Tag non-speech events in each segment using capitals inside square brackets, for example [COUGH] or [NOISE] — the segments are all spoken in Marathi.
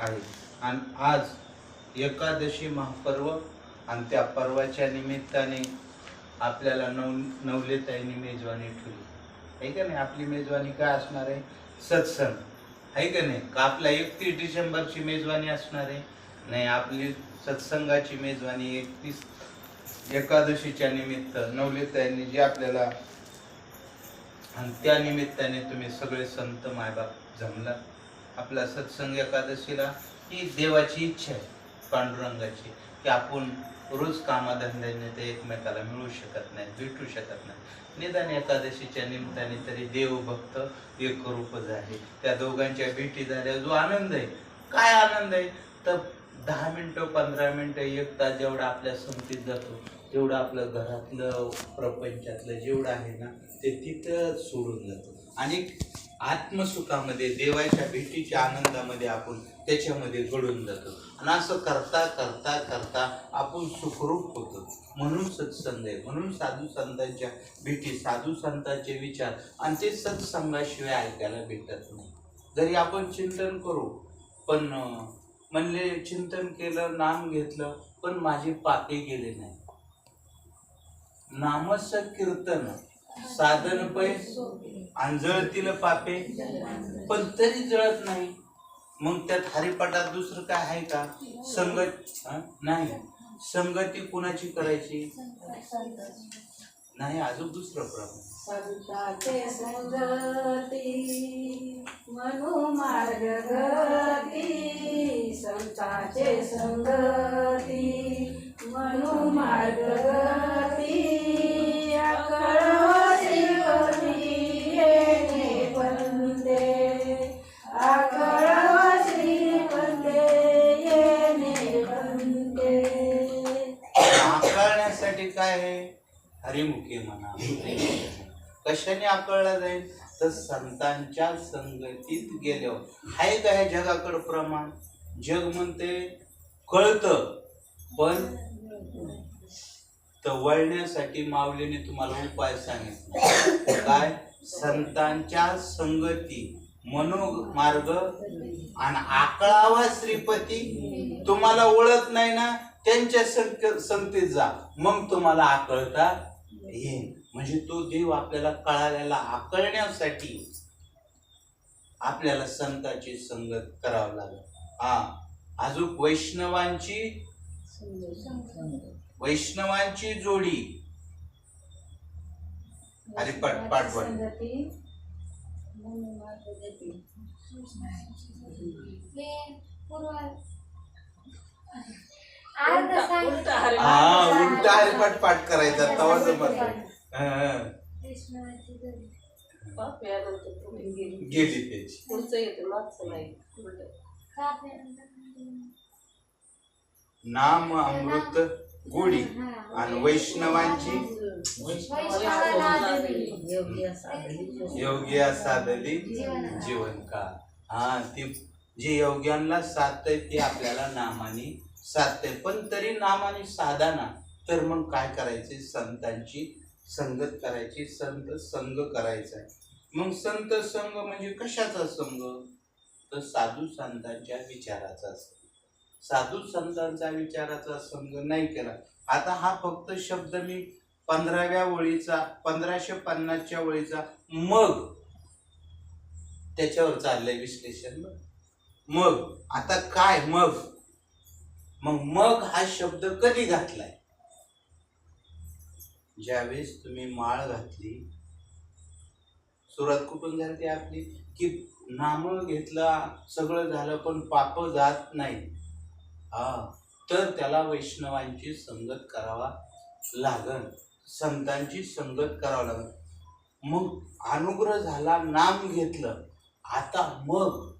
आहे. आणि आज एकादशी महापर्व आणि त्या पर्वाच्या निमित्ताने आपल्याला नव नवलेताईंनी मेजवानी ठेवली. आहे का नाही? आपली मेजवानी काय असणार आहे? सत्संग. आहे का नाही? का आपला एकतीस डिसेंबरची मेजवानी असणार आहे? नाही आपली सत्संगाची मेजवानी एकतीस एकादशीच्या निमित्त नवलेताईंनी जे आपल्याला आणि त्या निमित्ताने तुम्ही सगळे संत मायबाप जमला आपला सत्संग एकादशीला ही देवाची इच्छा आहे पांडुरंगाची की आपण रोज कामाधंद्याने ते एकमेकाला मिळू शकत नाही भेटू शकत नाही. निदान एकादशीच्या निमित्ताने तरी देवभक्त एक रूपच आहे त्या दोघांच्या भेटी झाल्या जो आनंद आहे. काय आनंद आहे? तर दहा मिनटं पंधरा मिनटं एक तास जेवढा आपल्या संगतीत जातो तेवढं आपलं घरातलं प्रपंचातलं जेवढं आहे ना ते तिथं सोडून जातो. आणि आत्मसुखामध्ये देवाच्या भेटीच्या आनंदामध्ये आपण त्याच्यामध्ये गळून जातो. आणि असं करता करता करता आपण सुखरूप होतो. म्हणून सत्संग आहे. म्हणून साधू संतांच्या भेटी साधू संतांचे विचार आणि ते सत्संगाशिवाय ऐकायला भेटत नाही. जरी आपण चिंतन करू पण म्हणले चिंतन केलं नाम घेतलं पण माझे पापे गेले नाही. नामस कीर्तन साधन पै आणि जळतील पापे पण तरी जळत नाही. मग त्यात हरिपाठात दुसरं काय आहे का? संगत नाही. संगती कुणाची करायची? नाही अजून दुसरं प्रमाण संताचे संगती कशाने आकळला जाईल तर संतांच्या संगतीत गेल्यावर आहे हो. का ह्या जगाकडं प्रमाण? जग म्हणते कळतं. पण तर वळण्यासाठी माऊलीने तुम्हाला उपाय सांगितला. काय? संतांच्या संगती मनोमार्ग आणि आकळावा श्रीपती तुम्हाला ओळख नाही ना त्यांच्या संक- संगतीत जा. मग तुम्हाला आकळता येईल. म्हणजे तो देव आपल्याला कळालेला आकळण्यासाठी आपल्याला संताची संगत करावं लागेल. हा अजून वैष्णवांची वैष्णवांची जोडी. अरे पट पाठ संगती हा उलटा हरिपाठ पाठ करायचा तवा जमत गेली गेली त्याची. पुढचं येतं मागचं नाही नाम अमृत गोडी आणि वैष्णवांची योग्या साधली जीवन का हा ती जे योग्यांना साधतंय ते आपल्याला नामाने साधतंय. पण तरी नामाने साधाना तर मग काय करायचे? संतांची संगत करायची संत संग करायचा आहे. मग संत संघ म्हणजे कशाचा संघ? तर साधू संतांच्या विचाराचा संघ. साधू संतांचा विचाराचा संघ नाही केला. आता हा फक्त शब्द मी पंधराव्या ओळीचा पंधराशे पन्नासच्या ओळीचा मग त्याच्यावर चाललंय विश्लेषण मग आता काय मग? मग मग हा शब्द कधी घातलाय? ज्यावेळेस तुम्ही माळ घातली सुरुवात कुठून झाली आपली? की नाम घेतला सगळं झालं पण पाप जात नाही हा तर त्याला वैष्णवांची संगत करावा लागल संतांची संगत करावं लागल मग अनुग्रह झाला नाम घेतलं. आता मग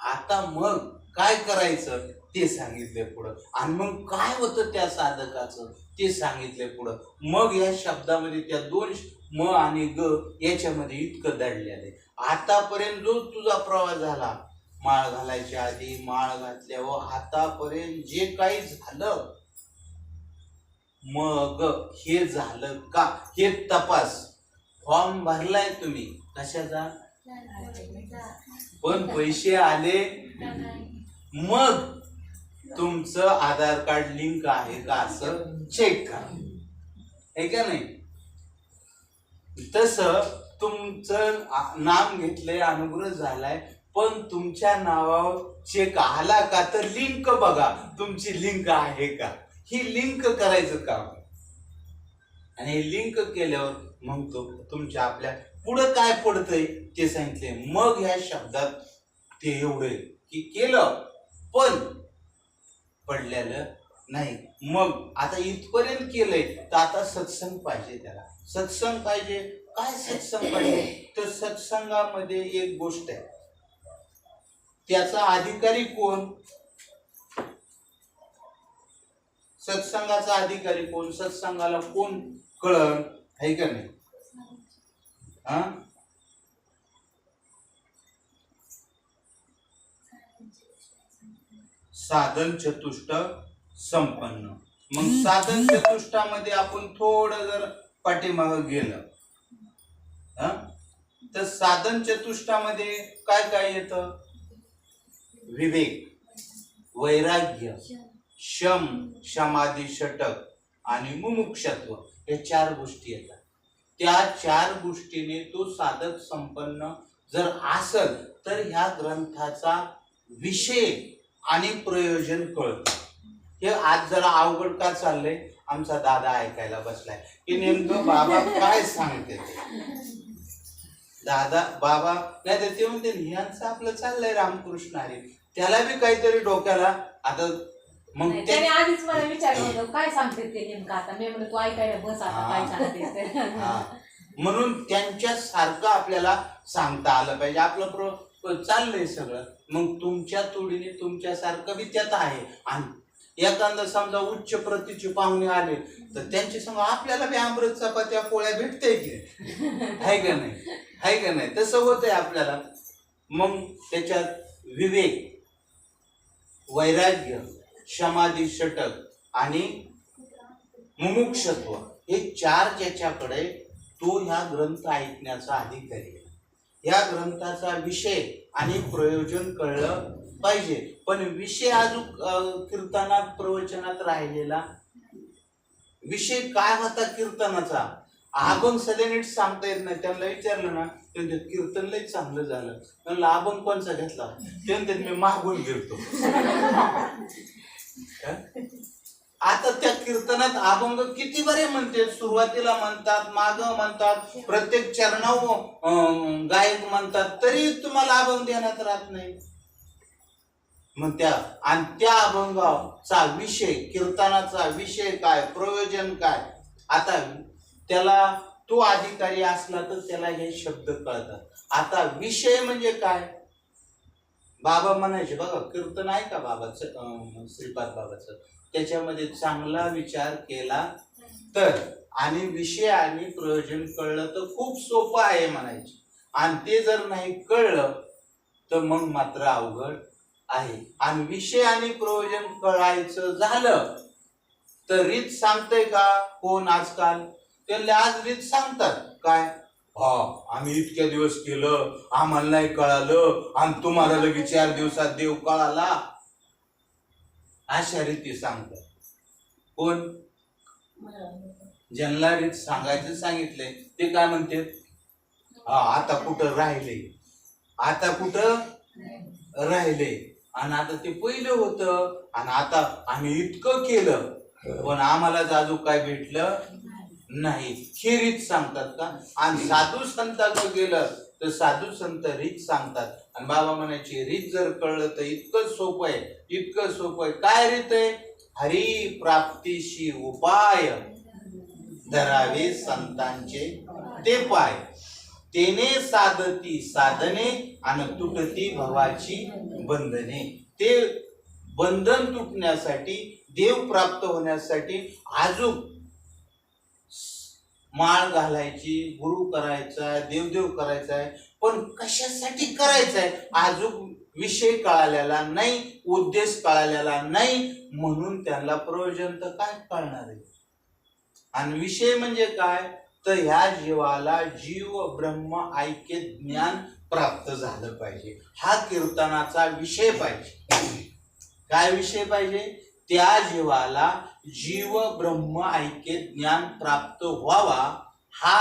आता मग काय करायचं? ते सांगितलं पुढं. आणि मग काय होतं त्या साधकाचं? ते सांगितले पुढं. मग या शब्दामध्ये त्या दोन म आणि ग याच्यामध्ये इतकं दडलेलं आहे. आतापर्यंत जो तुझा प्रवास झाला माळ घालायच्या आधी माळ घातल्यावर आतापर्यंत जे काही झालं मग हे झालं का? हे तपास. फॉर्म भरलाय तुम्ही. कशाचा? पण पैसे आले. मग तुमचं आधार कार्ड लिंक आहे का असं चेक करा. आहे का नाही? तस तुमचं नाम घेतलंय अनुग्रह झालाय पण तुमच्या नावावर चेक आला का तर लिंक बघा तुमची लिंक आहे का? ही लिंक करायचं काम. आणि हे लिंक केल्यावर मग तो तुमच्या आपल्या पुढं काय पडतंय ते सांगितले मग ह्या शब्दात ते एवढे की केलं. पण पडलेलं नाही. मग आता इथपर्यंत केलंय तर आता सत्संग पाहिजे त्याला. सत्संग पाहिजे. काय सत्संग पाहिजे? तर सत्संगामध्ये एक गोष्ट आहे. त्याचा अधिकारी कोण? सत्संगाचा अधिकारी कोण? सत्संगाला कोण कळण आहे का नाही? हा? साधन चतुष्ट संपन्न. मग साधन चतुष्टामध्ये आपण थोडं जर पाठीमागं गेलं हा? तर साधन चतुष्टामध्ये काय काय येतं? विवेक वैराग्य शम शमाधी षटक आणि मुमुक्षत्व हे चार गोष्टी येतात. त्या चार गोष्टीने तो साधक संपन्न जर असल तर ह्या ग्रंथाचा विषय आणि प्रयोजन कळत हे आज जरा अवघड का चाललंय? आमचा दादा ऐकायला बसलाय. की नेमकं बाबा काय सांगते? दादा बाबा नाही तर ते म्हणते यांचं आपलं चाललंय रामकृष्ण हरी. त्याला बी काहीतरी डोक्याला आता मग त्याने आधीच मला विचारलं होतं काय सांगते ते नेमकं आता? मी म्हणलं तू ऐकायला बस आता. काय सांगते. म्हणून त्यांच्या सारखं आपल्याला सांगता आलं पाहिजे. आपलं प्र चाललंय सगळं. मग तुमच्या तोडीने तुमच्यासारखं बी त्यात आहे. आणि एखादा समजा उच्च प्रतीचे पाहुणे आले तर त्यांच्या संग आपल्याला बी अमृत चपात्या पोळ्या भेटते की? आहे का नाही? आहे का नाही? तसं होतंय आपल्याला. मग त्याच्यात विवेक वैराग्य समाधी षटक आणि मुमुक्षत्व हे चार ज्याच्याकडे तो ह्या ग्रंथ ऐकण्याचा अधिकारी. ह्या ग्रंथाचा विषय आणि प्रयोजन कळलं पाहिजे. पण विषय अजून कीर्तनात प्रवचनात राहिलेला? विषय काय होता कीर्तनाचा? अभंग सध्या नीट सांगता येत नाही. त्यांना विचारलं ना ते म्हणतात, कीर्तन लय चांगलं झालं. म्हणलं अभंग कोणचा घेतला? ते म्हणतात, मी मागून घेतो [LAUGHS] आता त्या कीर्तनात अभंग किती बरे म्हणते. सुरुवातीला म्हणतात माग म्हणतात प्रत्येक चरणाव गायक म्हणतात तरी तुम्हाला अभंग देण्यात राहत नाही. मग त्या आणि त्या अभंगाचा विषय कीर्तनाचा विषय काय प्रयोजन काय? आता त्याला तो अधिकारी असला तर त्याला हे शब्द कळतात. आता विषय म्हणजे काय? बाबा म्हणायचे बघा कीर्तन आहे का बाबाचं श्रीपाद बाबाचं? त्याच्यामध्ये चांगला विचार केला तर. आणि विषय आणि प्रयोजन कळलं तर खूप सोपं आहे म्हणायचे. आणि ते जर नाही कळलं तर मग मात्र अवघड आहे. आणि विषय आणि प्रयोजन कळायचं झालं तर रीत सांगतय का? कोण आजकाल? त्याला आज रीत सांगतात. काय? हा आम्ही इतक्या दिवस केलं आम्हाला नाही कळालं. आणि तुम्हाला लगेच चार दिवसात देव कळाला. अशा रीती सांगतात. कोण? ज्यांना रीत सांगायचं सांगितलंय ते काय म्हणते? हा. आता कुठं राहिले? आता कुठं राहिले? आणि आता ते पहिलं होतं आणि आता आम्ही इतकं केलं पण आम्हाला अजून काय भेटलं? नाही. हे रीत सांगतात का? आणि साधू संताचं गेलं तर साधू संत रीत सांगतात. आणि बाबा म्हणायची रीत जर कळलं तर इतकं सोपं आहे इतकं सोपं आहे. काय रीत आहे? हरी प्राप्तीशी उपाय धरावे संतांचे ते पाय. तेने साधती साधने आणि तुटती भवाची बंधने. ते बंधन तुटण्यासाठी देव प्राप्त होण्यासाठी अजून माळ घालायची गुरु करायचा देवदेव करायचा आहे पण कशासाठी करायचं आहे अजून विषय कळालेला नाही उद्देश कळालेला नाही म्हणून त्यांना प्रयोजन तर काय कळणार आहे? आणि विषय म्हणजे काय? तर ह्या जीवाला जीव ब्रह्म ऐक्य ज्ञान प्राप्त झालं पाहिजे. हा कीर्तनाचा विषय पाहिजे. काय विषय पाहिजे? त्या जीवाला जीव ब्रह्म ऐक्य ज्ञान प्राप्त व्हावा हा